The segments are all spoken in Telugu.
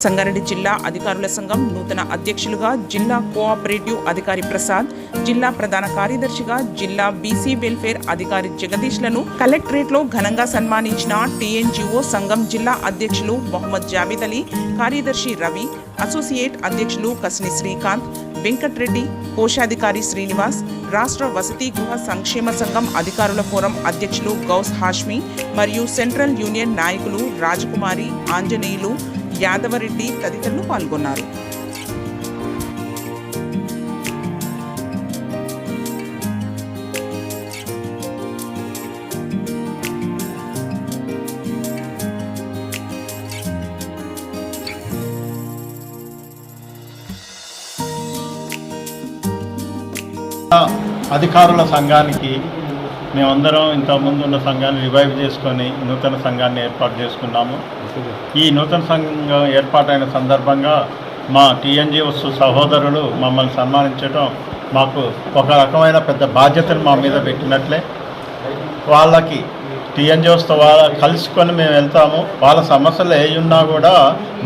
సంగారెడ్డి జిల్లా అధికారుల సంఘం నూతన అధ్యక్షులుగా జిల్లా కోఆపరేటివ్ అధికారి ప్రసాద్ జిల్లా ప్రధాన కార్యదర్శిగా జిల్లా బీసీ వెల్ఫేర్ అధికారి జగదీష్లను కలెక్టరేట్లో ఘనంగా సన్మానించిన టీఎన్జిఓ సంఘం జిల్లా అధ్యక్షులు మొహమ్మద్ జావేద్ అలీ కార్యదర్శి రవి అసోసియేట్ అధ్యక్షులు కసిని శ్రీకాంత్ వెంకట్రెడ్డి కోశాధికారి శ్రీనివాస్ రాష్ట్ర వసతి గృహ సంక్షేమ సంఘం అధికారుల ఫోరం అధ్యక్షులు గౌస్ హాష్మి మరియు సెంట్రల్ యూనియన్ నాయకులు రాజకుమారి ఆంజనేయులు యాదవరెడ్డి తదితరులు పాల్గొన్నారు. అధికారుల సంఘానికి మేమందరం ఇంతకుముందు ఉన్న సంఘాన్ని రివైవ్ చేసుకొని నూతన సంఘాన్ని ఏర్పాటు చేసుకున్నాము. ఈ నూతన సంఘం ఏర్పాటైన సందర్భంగా మా టీఎన్జిఓస్ సహోదరులు మమ్మల్ని సన్మానించడం మాకు ఒక రకమైన పెద్ద బాధ్యతను మా మీద పెట్టినట్లే. వాళ్ళకి టీఎన్జిఓస్తో వాళ్ళ కలుసుకొని మేము వెళ్తాము. వాళ్ళ సమస్యలు ఏ ఉన్నా కూడా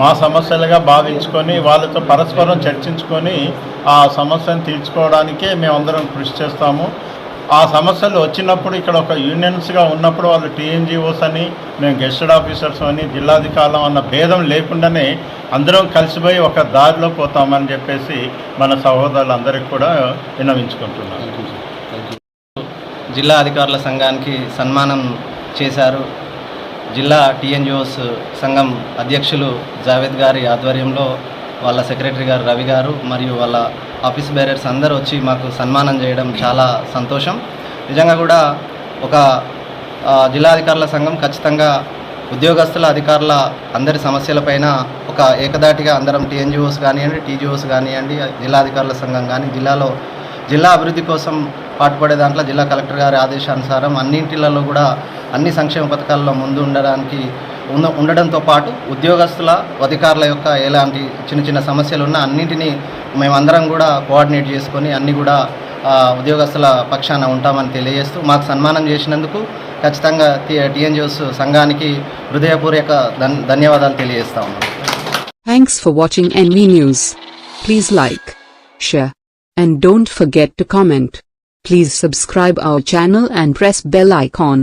మా సమస్యలుగా భావించుకొని వాళ్ళతో పరస్పరం చర్చించుకొని ఆ సమస్యను తీర్చుకోవడానికే మేమందరం కృషి చేస్తాము. ఆ సమస్యలు వచ్చినప్పుడు ఇక్కడ ఒక యూనియన్స్గా ఉన్నప్పుడు వాళ్ళు టీఎన్జిఓస్ అని మేము గెస్టెడ్ ఆఫీసర్స్ అని జిల్లాధికారులం అన్న భేదం లేకుండానే అందరం కలిసిపోయి ఒక దారిలో పోతామని చెప్పేసి మన సహోదరులందరికీ కూడా విన్నవించుకుంటున్నాం. జిల్లా అధికారుల సంఘానికి సన్మానం చేశారు. జిల్లా టీఎన్జిఓస్ సంఘం అధ్యక్షులు జావేద్ గారి ఆధ్వర్యంలో వాళ్ళ సెక్రటరీ గారు రవి గారు మరియు వాళ్ళ ఆఫీస్ బేరర్స్ అందరూ వచ్చి మాకు సన్మానం చేయడం చాలా సంతోషం. నిజంగా కూడా ఒక జిల్లా అధికారుల సంఘం ఖచ్చితంగా ఉద్యోగస్తుల అధికారుల అందరి సమస్యలపైన ఒక ఏకదాటిగా అందరం టీఎన్జిఓస్ కానివ్వండి టీజీఓస్ కానివ్వండి జిల్లాధికారుల సంఘం కానీ జిల్లాలో జిల్లా అభివృద్ధి కోసం పాటుపడే దాంట్లో జిల్లా కలెక్టర్ గారి ఆదేశానుసారం అన్నింటిలలో కూడా అన్ని సంక్షేమ పథకాల్లో ముందు ఉండడానికి ఉన్న ఉండడంతో పాటు ఉద్యోగస్తుల అధికారుల యొక్క ఎలాంటి చిన్న చిన్న సమస్యలు ఉన్నా అన్నింటినీ మేమందరం కూడా కోఆర్డినేట్ చేసుకొని అన్ని కూడా ఉద్యోగస్తుల పక్షాన ఉంటామని తెలియజేస్తూ మాకు సన్మానం చేసినందుకు ఖచ్చితంగా టీఎన్జిఓస్ సంఘానికి హృదయపూర్వక ధన్యవాదాలు తెలియజేస్తా ఉన్నాం for watching watching NV news please like share, and don't forget to comment. Please subscribe our channel and press bell icon.